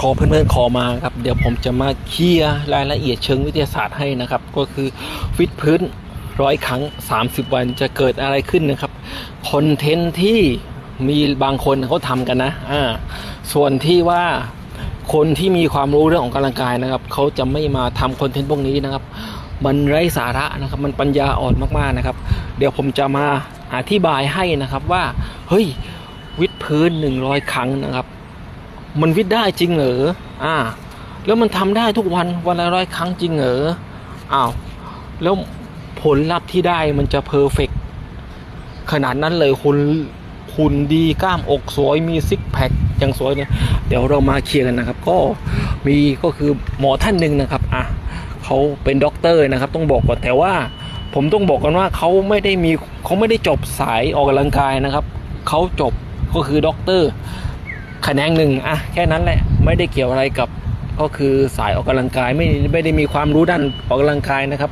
ขอเพื่อนๆขอมาครับ เดี๋ยวผมจะมาเคลียร์รายละเอียดเชิงวิทยาศาสตร์ให้นะครับ ก็คือฟิตพื้นร้อยครั้ง 30 วันจะเกิดอะไรขึ้นนะครับคอนเทนต์ที่มีบางคนเขาทำกันนะอ่าส่วนที่ว่าคนที่มีความรู้เรื่องของกำลังกายนะครับเขาจะไม่มาทำคอนเทนต์พวกนี้นะครับ มันไร้สาระนะครับ มันปัญญาอ่อนมากๆนะครับ เดี๋ยวผมจะมาอธิบายให้นะครับว่า เฮ้ย วิดพื้น 100 ครั้งนะครับ มันวิดได้จริงเหรออ่า แล้วมันทำได้ทุกวันวันละร้อยครั้งจริงเหรออ้าวแล้วผลลัพธ์ที่ได้มันจะเพอร์เฟกขนาดนั้นเลยคุณคุณดีกล้ามอกสวยมีซิกแพคอย่างสวยเนี่ยเดี๋ยวเรามาเคลียร์กันนะครับ ก็มีก็คือหมอท่านหนึ่งนะครับอะเขาเป็นด็อกเตอร์นะครับ ต้องบอกก่อนแต่ว่า ผมต้องบอกกันว่าเขาไม่ได้มีเขาไม่ได้จบสายออกกำลังกายนะครับเขาจบก็คือด็อกเตอร์ ขนงหนึ่งอะแค่นั้นแหละไม่ได้เกี่ยวอะไรกับก็คือสายออกกำลังกายไม่ไม่ได้มีความรู้ด้านออกกำลังกายนะครับ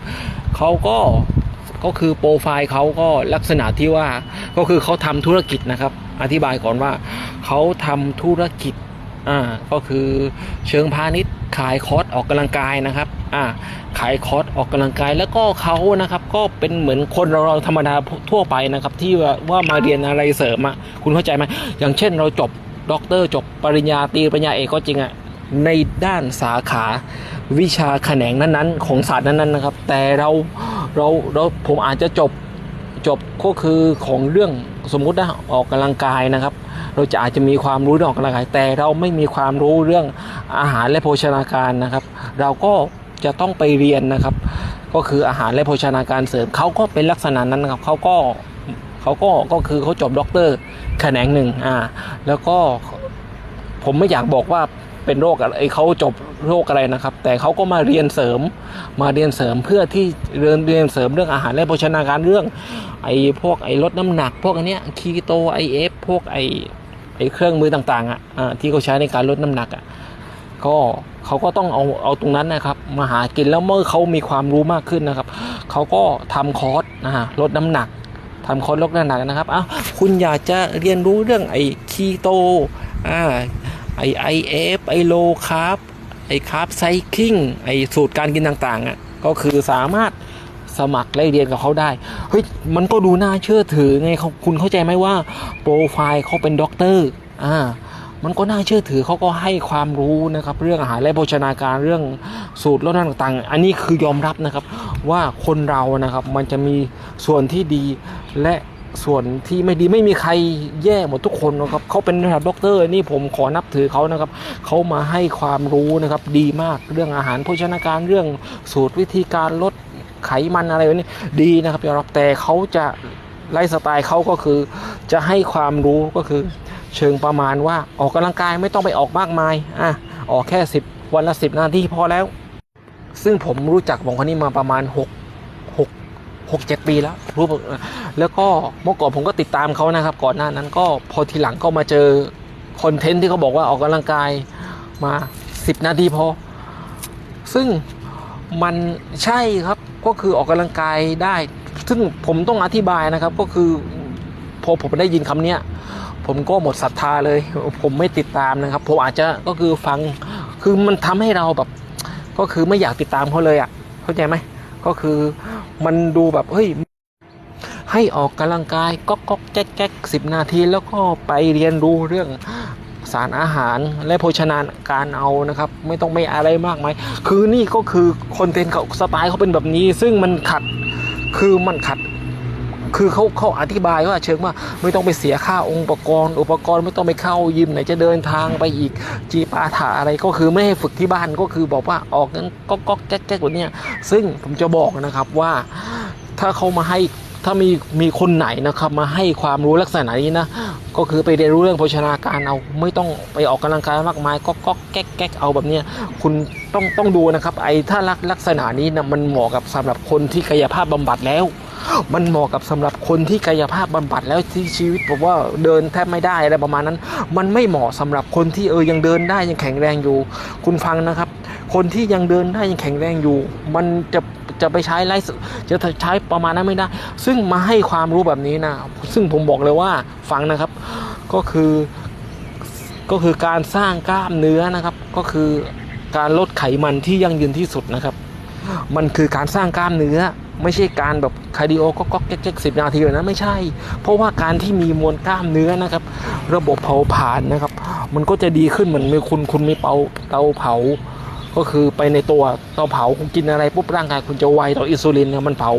เขาก็ก็คือโปรไฟล์เขาก็ลักษณะที่ว่าก็คือเขาทำธุรกิจนะครับ อธิบายก่อนว่าเขาทำธุรกิจอ่าก็คือเชิงพาณิชย์ขายคอร์สออกกำลังกายนะครับอ่าขายคอร์สออกกำลังกายแล้วก็เขานะครับก็เป็นเหมือนคนเราเราธรรมดาทั่วไปนะครับ ที่ว่าว่ามาเรียนอะไรเสริมอะคุณเข้าใจไหมอย่างเช่นเราจบ ด็อกเตอร์จบปริญญาตรีปริญญาเอกก็จริงอะในด้านสาขาวิชาแขนงนั้นๆ ของศาสตร์นั้นๆนะครับ แต่เราเราเราผมอาจจะจบจบก็คือของเรื่องสมมุตินะออกกำลังกายนะครับ เราจะอาจจะมีความรู้เรื่องออกกำลังกาย แต่เราไม่มีความรู้เรื่องอาหารและโภชนาการนะครับ เราก็จะต้องไปเรียนนะครับ ก็คืออาหารและโภชนาการเสริมเขาก็เป็นลักษณะนั้นนะครับเขาก็ เขาก็ก็คือเขาจบด็อกเตอร์แขนงหนึ่งอ่า แล้วก็ผมไม่อยากบอกว่าเป็นโรคอะไรเขาจบโรคอะไรนะครับ แต่เขาก็มาเรียนเสริมมาเรียนเสริมเพื่อที่เรียนเรียนเสริมเรื่องอาหารและโภชนาการเรื่อง ไอ้พวกไอ้ลดน้ำหนัก พวกอันเนี้ยคีโตไอเอฟพวกไอ้ไอ้เครื่องมือต่างๆอะที่เขาใช้ในการลดน้ำหนักอะก็เขาก็ต้องเอาเอาตรงนั้นนะครับมาหากินแล้วเมื่อเขามีความรู้มากขึ้นนะครับเขาก็ทำคอร์สนะฮะลดน้ำหนัก ทำคอร์สลดน้ำหนักนะครับอ้าวคุณอยากจะเรียนรู้เรื่องไอ้คีโตอ่าไอไอเอฟไอโลคาร์บไอคาร์บไซคิงไอสูตรการกินต่างๆอะก็คือสามารถสมัครและเรียนกับเขาได้ เฮ้ย มันก็ดูน่าเชื่อถือไงเขาคุณเข้าใจไหมว่า โปรไฟล์เขาเป็นด็อกเตอร์ อ่า มันก็น่าเชื่อถือเขาก็ให้ความรู้นะครับ เรื่องอาหารและโภชนาการเรื่องสูตรลดน้ำหนักต่างๆ อันนี้คือยอมรับนะครับว่าคนเรานะครับมันจะมีส่วนที่ดีและส่วนที่ไม่ดีไม่มีใครแย่หมดทุกคนนะครับเขาเป็นระดับด็อกเตอร์นี่ผมขอนับถือเขานะครับเขามาให้ความรู้นะครับดีมากเรื่องอาหารโภชนาการเรื่องสูตรวิธีการลดไขมันอะไรแบบนี้ดีนะครับยอมรับแต่เขาจะไลฟ์สไตล์เขาก็คือจะให้ความรู้ก็คือ เชิงประมาณว่าออกกำลังกายไม่ต้องไปออกมากมายอะออกแค่ 10 วันละ 10 นาทีพอแล้ว ซึ่งผมรู้จักวงคนนี้มาประมาณ 6 6 6 7 ปีแล้วรู้ปะแล้วก็เมื่อก่อนผมก็ติดตามเขานะครับ ก่อนหน้านั้นก็พอทีหลังก็มาเจอคอนเทนต์ที่เขาบอกว่าออกกำลังกายมา 10 นาทีพอ ซึ่งมันใช่ครับก็คือออกกำลังกายได้ ซึ่งผมต้องอธิบายนะครับก็คือ พอผมได้ยินคำเนี้ยผมก็หมดศรัทธาเลย ผมไม่ติดตามนะครับ ผมอาจจะก็คือฟังคือมันทำให้เราแบบ ก็คือไม่อยากติดตามเขาเลยอะ่ะ เข้าใจไหมก็คือมันดูแบบเฮ้ยให้ออกกำลังกายก๊อกก๊อกแจ๊กแจ๊กสิบนาทีแล้วก็ไปเรียนรู้เรื่องสารอาหารและโภชนาการเอานะครับ ไม่ต้องไม่อะไรมากมายคือนี่ก็คือคอนเทนต์เขาสไตล์เขาเป็นแบบนี้ ซึ่งมันขัดคือมันขัด คือเขาเขาอธิบายว่าเชิงว่าไม่ต้องไปเสียค่าองค์ประกอบอุปกรณ์ไม่ต้องไปเข้ายิมไหนจะเดินทางไปอีกจีปาถาอะไรก็คือไม่ให้ฝึกที่บ้านก็คือบอกว่าออกนั้นก็ก็แก๊กแก๊กแบบนี้ซึ่งผมจะบอกนะครับว่าถ้าเขามาให้ถ้ามีมีคนไหนนะครับมาให้ความรู้ลักษณะนี้นะก็คือไปเรียนรู้เรื่องโภชนาการเอาไม่ต้องไปออกกำลังกายมากมายก็ก็แก๊กแก๊กเอาแบบเนี้ยคุณต้องต้องดูนะครับไอ้ถ้าลักษณะนี้นะมันเหมาะกับสำหรับคนที่กายภาพบำบัดแล้ว มันเหมาะกับสำหรับคนที่กายภาพบำบัดแล้วที่ชีวิตผมว่าเดินแทบไม่ได้อะไรประมาณนั้น มันไม่เหมาะสำหรับคนที่เออยังเดินได้ยังแข็งแรงอยู่ คุณฟังนะครับ คนที่ยังเดินได้ยังแข็งแรงอยู่ มันจะจะไปใช้ไลฟ์จะใช้ประมาณนั้นไม่ได้ ซึ่งมาให้ความรู้แบบนี้นะ ซึ่งผมบอกเลยว่าฟังนะครับ ก็คือก็คือการสร้างกล้ามเนื้อนะครับ ก็คือการลดไขมันที่ยั่งยืนที่สุดนะครับ มันคือการสร้างกล้ามเนื้อ ไม่ใช่การแบบคาร์ดิโอก็ก็แก๊กสิบนาทีนั้นไม่ใช่ เพราะว่าการที่มีมวลกล้ามเนื้อนะครับ ระบบเผาผลาญนะครับ มันก็จะดีขึ้นเหมือนมีคุณคุณมีเตาเตาเผา ก็คือไปในตัวเตาเผาคุณกินอะไรปุ๊บร่างกายคุณจะไวต่ออินซูลินเนี่ยมันเผา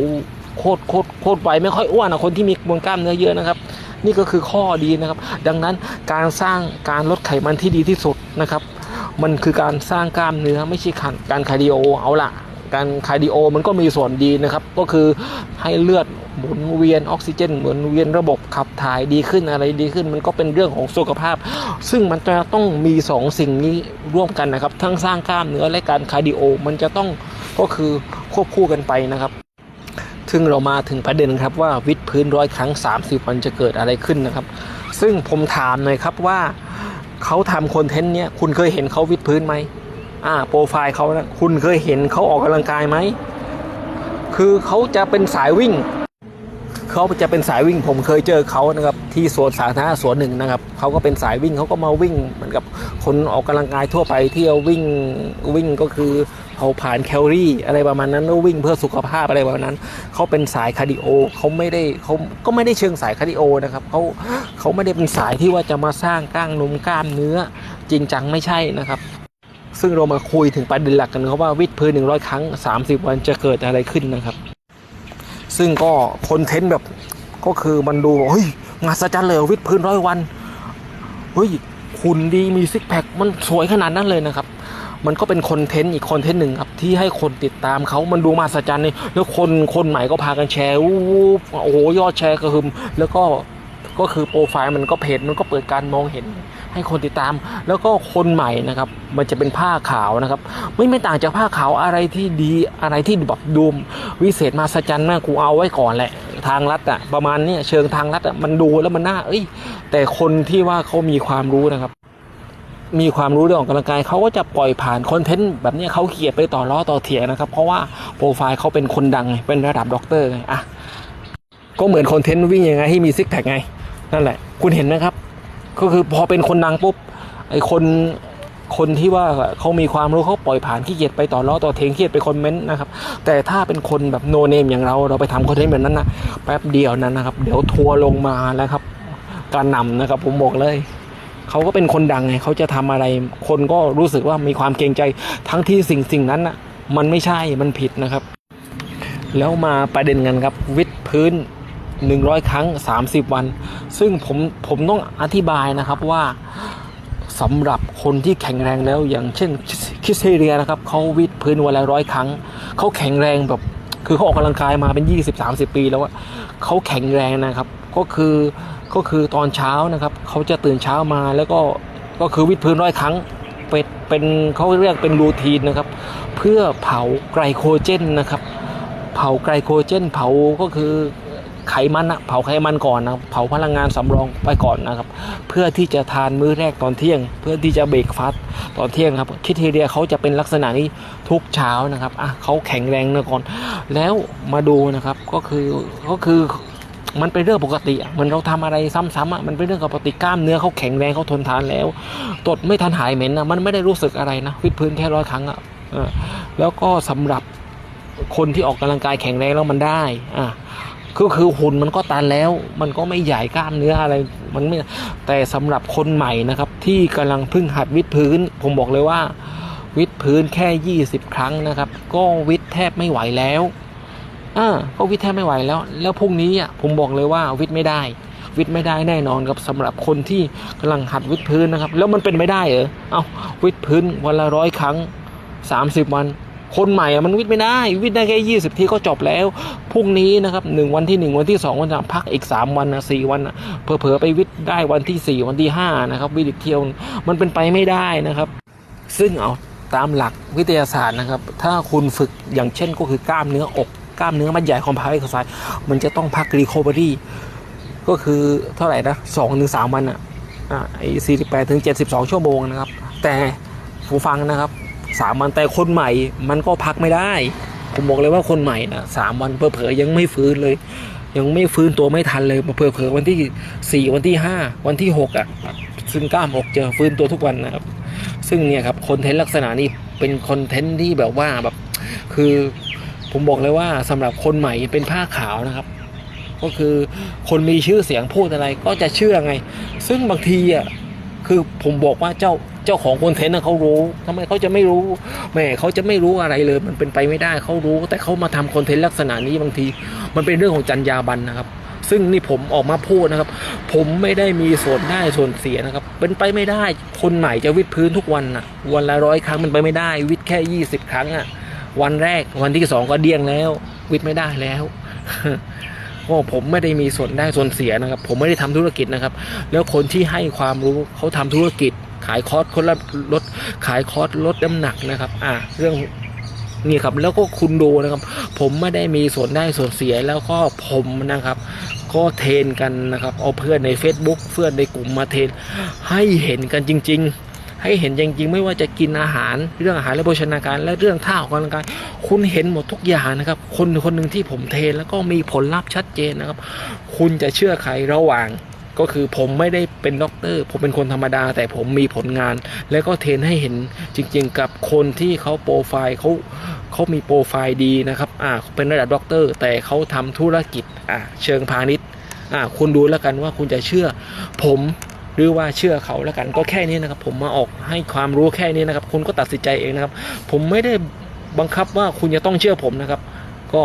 โคตรโคตรโคตรไวไม่ค่อยอ้วนนะคนที่มีมวลกล้ามเนื้อเยอะนะครับ นี่ก็คือข้อดีนะครับ ดังนั้นการสร้างการลดไขมันที่ดีที่สุดนะครับ มันคือการสร้างกล้ามเนื้อไม่ใช่การการคาร์ดิโอเอาละ การคาร์ดิโอมันก็มีส่วนดีนะครับ ก็คือให้เลือดหมุนเวียนออกซิเจนหมุนเวียนระบบขับถ่ายดีขึ้นอะไรดีขึ้น มันก็เป็นเรื่องของสุขภาพ ซึ่งมันจะต้องมีสองสิ่งนี้ร่วมกันนะครับ ทั้งสร้างกล้ามเนื้อและการคาร์ดิโอมันจะต้องก็คือควบคู่กันไปนะครับซึ่งเรามาถึงประเด็นครับว่าวิดพื้นร้อยครั้ง 30 วันจะเกิดอะไรขึ้นนะครับ ซึ่งผมถามหน่อยครับว่าเขาทำคอนเทนต์เนี้ยคุณเคยเห็นเขาวิดพื้นไหม อ่าโปรไฟล์เขานะคุณเคยเห็นเขาออกกำลังกายไหมคือเขาจะเป็นสายวิ่งเขาจะเป็นสายวิ่งผมเคยเจอเขานะครับที่สวนสาธารณะสวนหนึ่งนะครับเขาก็เป็นสายวิ่งเขาก็มาวิ่งเหมือนกับคนออกกำลังกายทั่วไปเที่เอาวิ่งวิ่งก็คือเผาผลาญแคลอรี่อะไรประมาณนั้นแล้ววิ่งเพื่อสุขภาพอะไรประมาณนั้นเขาเป็นสายคาร์ดิโอเขาไม่ได้เขาก็ไม่ได้เชิงสายคาร์ดิโอนะครับเขาเขาไม่ได้เป็นสายที่ว่าจะมาสร้างกล้างนมกล้ามเนื้อจริงจังไม่ใช่นะครับ ซึ่งเรามาคุยถึงประเด็นหลักกันครับว่าวิดพื้นหนึ่งร้อยครั้ง30วันจะเกิดอะไรขึ้นนะครับ ซึ่งก็คอนเทนต์แบบก็คือมันดูบอกเฮ้ยมหัศจรรย์เลยวิดพื้นร้อยวันเฮ้ยคุณดีมีซิกแพคมันสวยขนาดนั้นเลยนะครับ มันก็เป็นคอนเทนต์อีกคอนเทนต์หนึ่งครับที่ให้คนติดตามเขามันดูมหัศจรรย์นี่แล้วคนคนใหม่ก็พากันแชร์วูบโอ้โหยอดแชร์กระหึ่มแล้วก็ก็คือโปรไฟล์มันก็เพจมันก็เปิดการมองเห็น ให้คนติดตาม แล้วก็คนใหม่นะครับ มันจะเป็นผ้าขาวนะครับ ไม่ไม่ต่างจากผ้าขาวอะไรที่ดีอะไรที่แบบดูวิเศษมาสจันมากกูเอาไว้ก่อนแหละทางลัดอะประมาณนี้เชิงทางลัดอะมันดูแล้วมันน่าเอ้ย แต่คนที่ว่าเขามีความรู้นะครับ มีความรู้เรื่องออกกำลังกายเขาก็จะปล่อยผ่านคอนเทนต์แบบนี้เขาเขียนไปต่อล้อต่อเถียงนะครับ เพราะว่าโปรไฟล์เขาเป็นคนดังเป็นระดับด็อกเตอร์ไงอะก็เหมือนคอนเทนต์วิ่งยังไงให้มีซิกแพคไงนั่นแหละ คุณเห็นไหมครับ ก็คือพอเป็นคนดังปุ๊บไอคนคนที่ว่าเขามีความรู้เขาปล่อยผ่านขี้เกียจไปต่อล้อต่อเทงขี้เกียจไปคอมเมนต์นะครับ แต่ถ้าเป็นคนแบบโนเนมอย่างเราเราไปทำคอนเทนต์แบบนั้นนะแป๊บเดียวนั้นนะครับ เดี๋ยวทัวร์ลงมาแล้วครับ การนำนะครับผมบอกเลยเขาก็เป็นคนดังไงเขาจะทำอะไร คนก็รู้สึกว่ามีความเกรงใจทั้งที่สิ่งสิ่งนั้นน่ะมันไม่ใช่มันผิดนะครับ แล้วมาประเด็นกันครับวิดพื้น 100 ครั้ง 30 วัน ซึ่งผมผมต้องอธิบายนะครับว่าสำหรับคนที่แข็งแรงแล้วอย่างเช่นคิสเทเรียนะครับเขาวิดพื้นวันละร้อยครั้งเขาแข็งแรงแบบคือเขาออกกำลังกายมาเป็น 20-30 ปีแล้วอะเขาแข็งแรงนะครับก็คือก็คือตอนเช้านะครับเขาจะตื่นเช้ามาแล้วก็ก็คือวิดพื้นร้อยครั้งเป็นเป็นเขาเรียกเป็นรูทีนนะครับ เพื่อเผาไกลโคเจนนะครับ เผาไกลโคเจน เผาก็คือ ไขมันอะเผาไขมันก่อนนะเผาพลังงานสำรองไปก่อนนะครับ เพื่อที่จะทานมื้อแรกตอนเที่ยง เพื่อที่จะเบรกฟาสต์ตอนเที่ยงครับคิดเทเรียเขาจะเป็นลักษณะนี้ทุกเช้านะครับอะเขาแข็งแรงนะก่อน แล้วมาดูนะครับก็คือก็คือมันเป็นเรื่องปกติเหมันเราทำอะไรซ้ำๆอะมันเป็นเรื่องปกติกล้ามเนื้อเขาแข็งแรงเขาทนทานแล้วตดไม่ทันหายเหม็นนะมันไม่ได้รู้สึกอะไรนะวิดพื้นแค่ร้อยครั้งอะแล้วก็สำหรับคนที่ออกกำลังกายแข็งแรงแล้วมันได้อะ ก็คือหุ่นมันก็ตันแล้ว มันก็ไม่ใหญ่กล้ามเนื้ออะไร มันไม่ แต่สำหรับคนใหม่นะครับ ที่กำลังเพิ่งหัดวิดพื้น ผมบอกเลยว่า วิดพื้นแค่ 20 ครั้งนะครับ ก็วิดแทบไม่ไหวแล้วอ่าก็วิดแทบไม่ไหวแล้ว แล้วพรุ่งนี้อะผมบอกเลยว่าวิดไม่ได้วิดไม่ได้แน่นอนครับสำหรับคนที่กำลังหัดวิดพื้นนะครับ แล้วมันเป็นไม่ได้เหรอเอาวิดพื้นวันละร้อยครั้ง 30 วัน คนใหม่อะมันวิทย์ไม่ได้วิทย์ได้แค่ยี่สิบทีก็จบแล้วพรุ่งนี้นะครับหนึ่งวันที่หนึ่งวันที่สองวันที่สามพักอีกสามวันนะสี่วันนะเผลอๆไปวิทย์ได้วันที่สี่วันที่ห้านะครับ วิทย์อีกเที่ยวมันเป็นไปไม่ได้นะครับ ซึ่งเอาตามหลักวิทยาศาสตร์นะครับ ถ้าคุณฝึกอย่างเช่นก็คือกล้ามเนื้ออกกล้ามเนื้อมัดใหญ่คอมพาวเอ็กซ์ไซส์มันจะต้องพักรีคอเวอรี่ก็คือเท่าไหร่นะสองถึงสามวันอะอ่าไอ้สี่สิบแปดถึงเจ็ดสิบสองชั่วโมงนะครับ แต่ผู้ฟังนะครับ สามวันแต่คนใหม่มันก็พักไม่ได้ ผมบอกเลยว่าคนใหม่นะสามวันเผลอๆยังไม่ฟื้นเลย ยังไม่ฟื้นตัวไม่ทันเลยเผลอๆวันที่สี่วันที่ห้าวันที่หกอะซึ่งกล้ามอกจะฟื้นตัวทุกวันนะครับ ซึ่งเนี่ยครับคอนเทนต์ลักษณะนี้เป็นคอนเทนต์ที่แบบว่าแบบคือผมบอกเลยว่าสำหรับคนใหม่เป็นผ้าขาวนะครับ ก็คือคนมีชื่อเสียงพูดอะไรก็จะเชื่อไง ซึ่งบางทีอะคือผมบอกว่าเจ้า เจ้าของคอนเทนต์น่ะเขารู้ทำไมเขาจะไม่รู้แหม่เขาจะไม่รู้อะไรเลย มันเป็นไปไม่ได้เขารู้ แต่เขามาทำคอนเทนต์ลักษณะนี้บางที มันเป็นเรื่องของจรรยาบรรณนะครับซึ่งนี่ผมออกมาพูดนะครับ ผมไม่ได้มีส่วนได้ส่วนเสียนะครับ เป็นไปไม่ได้ คนไหนจะวิดพื้นทุกวันนะวันละร้อยครั้งมันไปไม่ได้ วิดแค่ยี่สิบครั้งอะวันแรกวันที่สองก็เดี้ยงแล้ว วิดไม่ได้แล้วก็ผมไม่ได้มีส่วนได้ส่วนเสียนะครับ ผมไม่ได้ทำธุรกิจนะครับ แล้วคนที่ให้ความรู้เขาทำธุรกิจ ขายคอร์สคนละลดขายคอร์สลดน้ำหนักนะครับ อ่าเรื่องนี่ครับแล้วก็คุณดูนะครับ ผมไม่ได้มีส่วนได้ส่วนเสียแล้วก็ผมนะครับ ก็เทรนกันนะครับ เอาเพื่อนใน Facebook เพื่อนในกลุ่มมาเทรนให้เห็นกันจริง ๆ ให้เห็นจริง ๆ ไม่ว่าจะกินอาหารเรื่องอาหารและโภชนาการ และเรื่องท่าออกกำลังกายคุณเห็นหมดทุกอย่างนะครับ คนคนหนึ่งที่ผมเทรนแล้วก็มีผลลัพธ์ชัดเจนนะครับ คุณจะเชื่อใครระหว่าง ก็คือผมไม่ได้เป็นด็อกเตอร์ ผมเป็นคนธรรมดา แต่ผมมีผลงาน แล้วก็เทรนให้เห็นจริง ๆ กับคนที่เขาโปรไฟล์เขาเขามีโปรไฟล์ดีนะครับอ่าเป็นระดับด็อกเตอร์ แต่เขาทำธุรกิจอ่าเชิงพาณิชย์อ่าคุณดูแล้วกันว่าคุณจะเชื่อ ผมหรือว่าเชื่อเขาแล้วกันก็แค่นี้นะครับ ผมมาออกให้ความรู้แค่นี้นะครับ คุณก็ตัดสินใจเองนะครับ ผมไม่ได้บังคับว่าคุณจะต้องเชื่อผมนะครับ ก็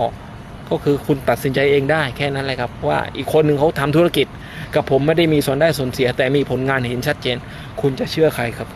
ก็คือคุณตัดสินใจเองได้แค่นั้นแหละครับ ว่าอีกคนหนึ่งเขาทำธุรกิจ กับผมไม่ได้มีส่วนได้ส่วนเสีย แต่มีผลงานเห็นชัดเจน คุณจะเชื่อใครครับ